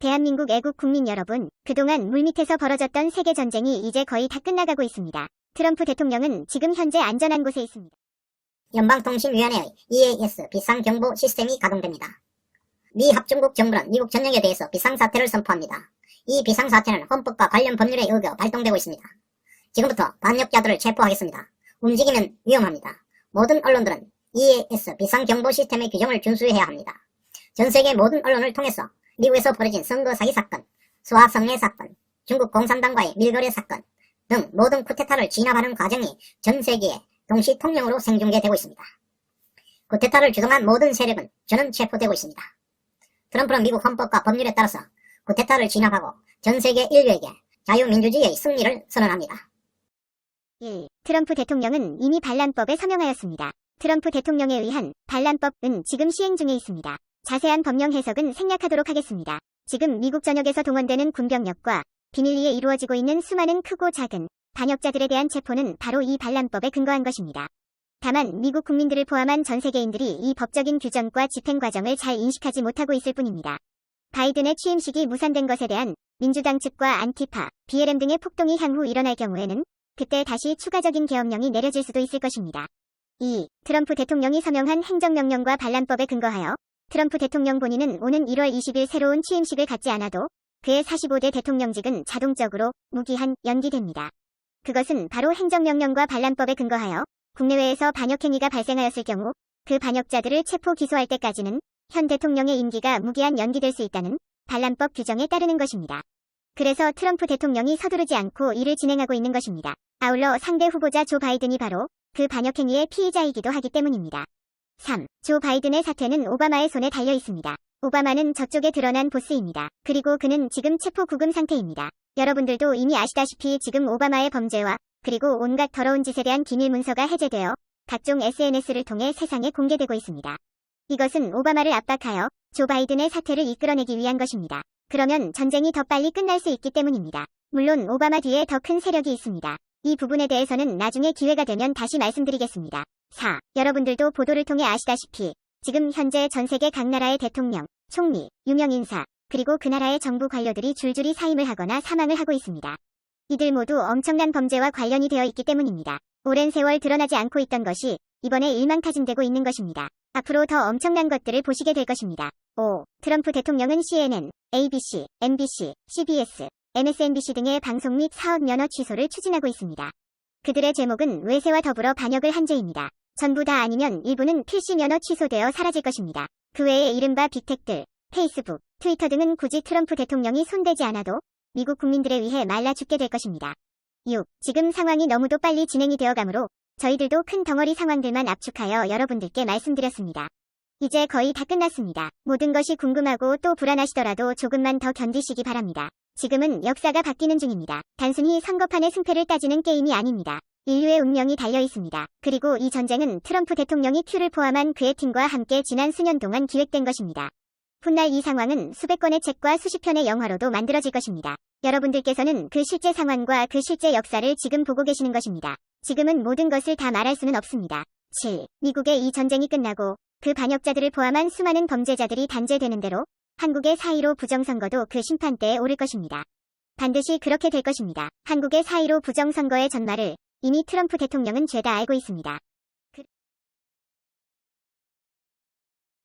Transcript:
대한민국 애국 국민 여러분, 그동안 물밑에서 벌어졌던 세계 전쟁이 이제 거의 다 끝나가고 있습니다. 트럼프 대통령은 지금 현재 안전한 곳에 있습니다. 연방통신위원회의 EAS 비상경보 시스템이 가동됩니다. 미 합중국 정부는 미국 전역에 대해서 비상사태를 선포합니다. 이 비상사태는 헌법과 관련 법률에 의거 발동되고 있습니다. 지금부터 반역자들을 체포하겠습니다. 움직이면 위험합니다. 모든 언론들은 EAS 비상경보 시스템의 규정을 준수해야 합니다. 전 세계 모든 언론을 통해서 미국에서 벌어진 선거 사기 사건, 수화성애 사건, 중국 공산당과의 밀거래 사건 등 모든 쿠데타를 진압하는 과정이 전 세계에 동시 통령으로 생중계되고 있습니다. 쿠데타를 주동한 모든 세력은 저는 체포되고 있습니다. 트럼프는 미국 헌법과 법률에 따라서 쿠데타를 진압하고 전 세계 인류에게 자유민주주의의 승리를 선언합니다. 1. 트럼프 대통령은 이미 반란법에 서명하였습니다. 트럼프 대통령에 의한 반란법은 지금 시행 중에 있습니다. 자세한 법령 해석은 생략하도록 하겠습니다. 지금 미국 전역에서 동원되는 군병력과 비밀리에 이루어지고 있는 수많은 크고 작은 반역자들에 대한 체포는 바로 이 반란법에 근거한 것입니다. 다만 미국 국민들을 포함한 전 세계인들이 이 법적인 규정과 집행 과정을 잘 인식하지 못하고 있을 뿐입니다. 바이든의 취임식이 무산된 것에 대한 민주당 측과 안티파, BLM 등의 폭동이 향후 일어날 경우에는 그때 다시 추가적인 계엄령이 내려질 수도 있을 것입니다. 2. 트럼프 대통령이 서명한 행정명령과 반란법에 근거하여 트럼프 대통령 본인은 오는 1월 20일 새로운 취임식을 갖지 않아도 그의 45대 대통령직은 자동적으로 무기한 연기됩니다. 그것은 바로 행정명령과 반란법에 근거하여 국내외에서 반역행위가 발생하였을 경우 그 반역자들을 체포 기소할 때까지는 현 대통령의 임기가 무기한 연기될 수 있다는 반란법 규정에 따르는 것입니다. 그래서 트럼프 대통령이 서두르지 않고 일을 진행하고 있는 것입니다. 아울러 상대 후보자 조 바이든이 바로 그 반역행위의 피의자이기도 하기 때문입니다. 3. 조 바이든의 사퇴는 오바마의 손에 달려 있습니다. 오바마는 저쪽에 드러난 보스입니다. 그리고 그는 지금 체포 구금 상태입니다. 여러분들도 이미 아시다시피 지금 오바마의 범죄와 그리고 온갖 더러운 짓에 대한 기밀 문서가 해제되어 각종 SNS를 통해 세상에 공개되고 있습니다. 이것은 오바마를 압박하여 조 바이든의 사퇴를 이끌어내기 위한 것입니다. 그러면 전쟁이 더 빨리 끝날 수 있기 때문입니다. 물론 오바마 뒤에 더 큰 세력이 있습니다. 이 부분에 대해서는 나중에 기회가 되면 다시 말씀드리겠습니다. 4. 여러분들도 보도를 통해 아시다시피 지금 현재 전 세계 각 나라의 대통령, 총리, 유명 인사, 그리고 그 나라의 정부 관료들이 줄줄이 사임을 하거나 사망을 하고 있습니다. 이들 모두 엄청난 범죄와 관련이 되어 있기 때문입니다. 오랜 세월 드러나지 않고 있던 것이 이번에 일망타진되고 있는 것입니다. 앞으로 더 엄청난 것들을 보시게 될 것입니다. 5. 트럼프 대통령은 CNN, ABC, MBC, CBS, MSNBC 등의 방송 및 사업 면허 취소를 추진하고 있습니다. 그들의 제목은 외세와 더불어 반역을 한 죄입니다. 전부 다 아니면 일부는 필시 면허 취소되어 사라질 것입니다. 그 외에 이른바 빅텍들, 페이스북, 트위터 등은 굳이 트럼프 대통령이 손대지 않아도 미국 국민들에 의해 말라 죽게 될 것입니다. 6. 지금 상황이 너무도 빨리 진행이 되어 가므로 저희들도 큰 덩어리 상황들만 압축하여 여러분들께 말씀드렸습니다. 이제 거의 다 끝났습니다. 모든 것이 궁금하고 또 불안하시더라도 조금만 더 견디시기 바랍니다. 지금은 역사가 바뀌는 중입니다. 단순히 선거판의 승패를 따지는 게임이 아닙니다. 인류의 운명이 달려 있습니다. 그리고 이 전쟁은 트럼프 대통령이 큐를 포함한 그의 팀과 함께 지난 수년 동안 기획된 것입니다. 훗날 이 상황은 수백 권의 책과 수십 편의 영화로도 만들어질 것입니다. 여러분들께서는 그 실제 상황과 그 실제 역사를 지금 보고 계시는 것입니다. 지금은 모든 것을 다 말할 수는 없습니다. 7. 미국의 이 전쟁이 끝나고 그 반역자들을 포함한 수많은 범죄자들이 단죄되는 대로 한국의 4.15 부정선거도 그 심판대에 오를 것입니다. 반드시 그렇게 될 것입니다. 한국의 4.15 부정선거의 전말을 이미 트럼프 대통령은 죄다 알고 있습니다.